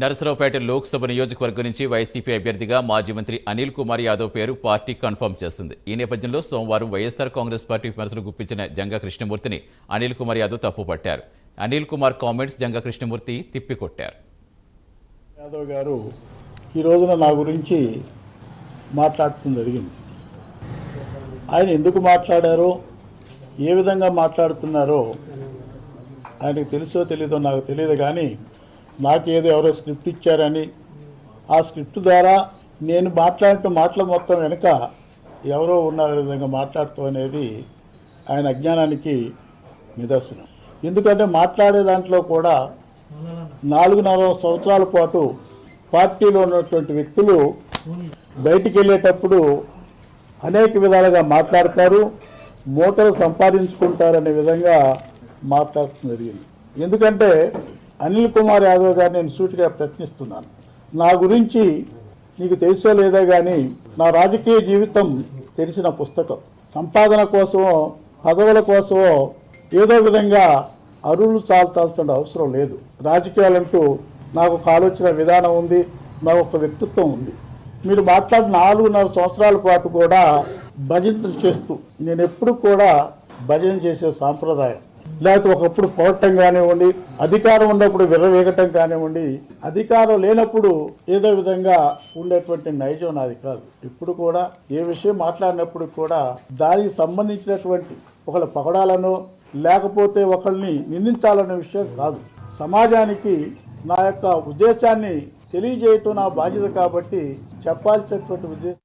నరసరావుపేట లోక్సభ నియోజకవర్గం నుంచి వైసీపీ అభ్యర్థిగా మాజీ మంత్రి అనిల్ కుమార్ యాదవ్ పేరు పార్టీ కన్ఫర్మ్ చేస్తుంది. ఈ నేపథ్యంలో సోమవారం వైఎస్ఆర్ కాంగ్రెస్ పార్టీ విమర్శలు గుప్పించిన జంగా కృష్ణమూర్తిని అనిల్ కుమార్ యాదవ్ తప్పుపట్టారు. అనిల్ కుమార్ కామెంట్స్ జంగా కృష్ణమూర్తి తిప్పికొట్టారు. యాదవ్ గారు ఈ రోజున నా గురించి మాట్లాడటం జరిగింది. ఆయన ఎందుకు మాట్లాడారో ఏ విధంగా మాట్లాడుతున్నారో ఆయనకు తెలుసో తెలీదో నాకు తెలియదు కానీ నాకు ఏదో ఎవరో స్క్రిప్ట్ ఇచ్చారని. ఆ స్క్రిప్ట్ ద్వారా నేను మాట్లాడిన మాటల మొత్తం వెనుక ఎవరో ఉన్న విధంగా మాట్లాడటం అనేది ఆయన అజ్ఞానానికి నిదర్శనం. ఎందుకంటే మాట్లాడే దాంట్లో కూడా నాలుగున్నర సంవత్సరాల పాటు పార్టీలో ఉన్నటువంటి వ్యక్తులు బయటికి వెళ్ళేటప్పుడు అనేక విధాలుగా మాట్లాడతారు మూటలు సంపాదించుకుంటారనే విధంగా మాట్లాడటం జరిగింది. ఎందుకంటే అనిల్ కుమార్ యాదవ్ గారిని నేను సూటిగా ప్రశ్నిస్తున్నాను. నా గురించి నీకు తెలుసో లేదా కానీ నా రాజకీయ జీవితం తెలిసిన పుస్తకం. సంపాదన కోసమో పదవుల కోసమో ఏదో విధంగా అరువులు చాల్చాల్సిన అవసరం లేదు. రాజకీయాలంటూ నాకు ఒక ఆలోచన విధానం ఉంది నాకు ఒక వ్యక్తిత్వం ఉంది. మీరు మాట్లాడిన నాలుగున్నర సంవత్సరాల పాటు కూడా భజన చేస్తూ నేను ఎప్పుడు కూడా భజన చేసే సాంప్రదాయం. లేకపోతే ఒకప్పుడు పోవటం కానివ్వండి అధికారం ఉన్నప్పుడు విర్రవేగటం కానివ్వండి అధికారం లేనప్పుడు ఏదో విధంగా ఉండేటువంటి నైజం నాది కాదు. ఇప్పుడు కూడా ఏ విషయం మాట్లాడినప్పుడు కూడా దానికి సంబంధించినటువంటి ఒకళ్ళ పగడాలను లేకపోతే ఒకళ్ళని నిందించాలనే విషయం కాదు. సమాజానికి నా యొక్క ఉద్దేశాన్ని తెలియజేయటం నా బాధ్యత కాబట్టి చెప్పాల్సినటువంటి ఉద్దేశం